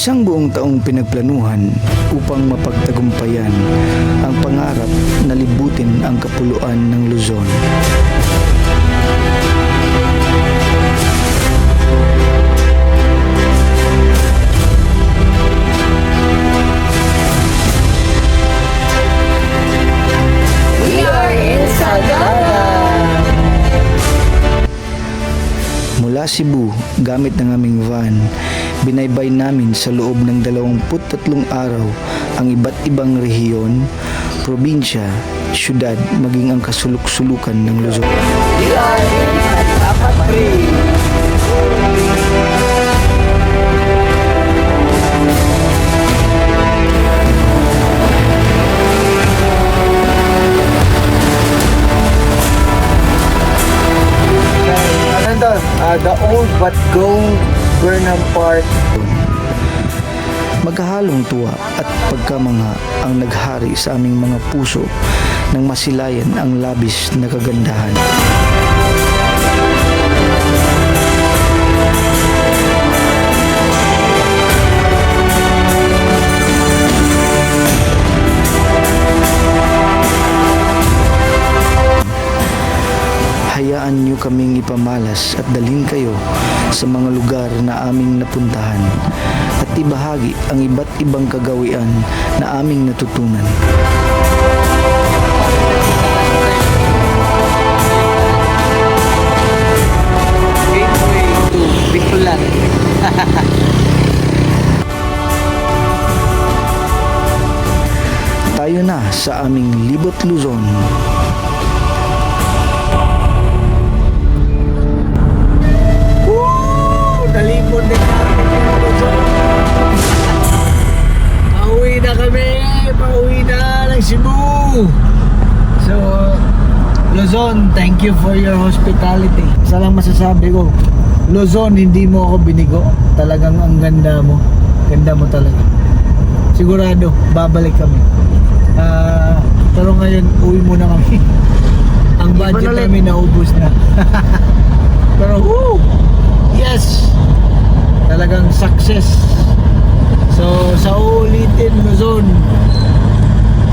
Isang buong taong pinagplanuhan upang mapagtagumpayan ang pangarap na libutin ang kapuluan ng Luzon. We are in Sagada! Mula Cebu, gamit ng aming van, binaybay namin sa loob ng 23 araw ang iba't ibang rehiyon, probinsya, syudad, maging ang kasuluk-sulukan ng Luzon. Ano to? Ah, the old but gold Burnham Park. Magkahalong tuwa at pagkamangha ang naghari sa aming mga puso nang masilayan ang labis na kagandahan. Hayaan niyo kaming ipamalas at dalhin kayo sa mga lugar na aming napuntahan at ibahagi ang iba't ibang kagawian na aming natutunan. Tayo na sa aming Libot Luzon. Cebu! So, Luzon, thank you for your hospitality. Isa lang masasabi ko, Luzon, hindi mo ako binigo. Talagang ang ganda mo. Ganda mo talaga. Sigurado, babalik kami. Ah, pero ngayon, uwi muna kami. ang budget namin naubos na. pero, woo! Yes! Talagang success. So, sa uulitin, Luzon,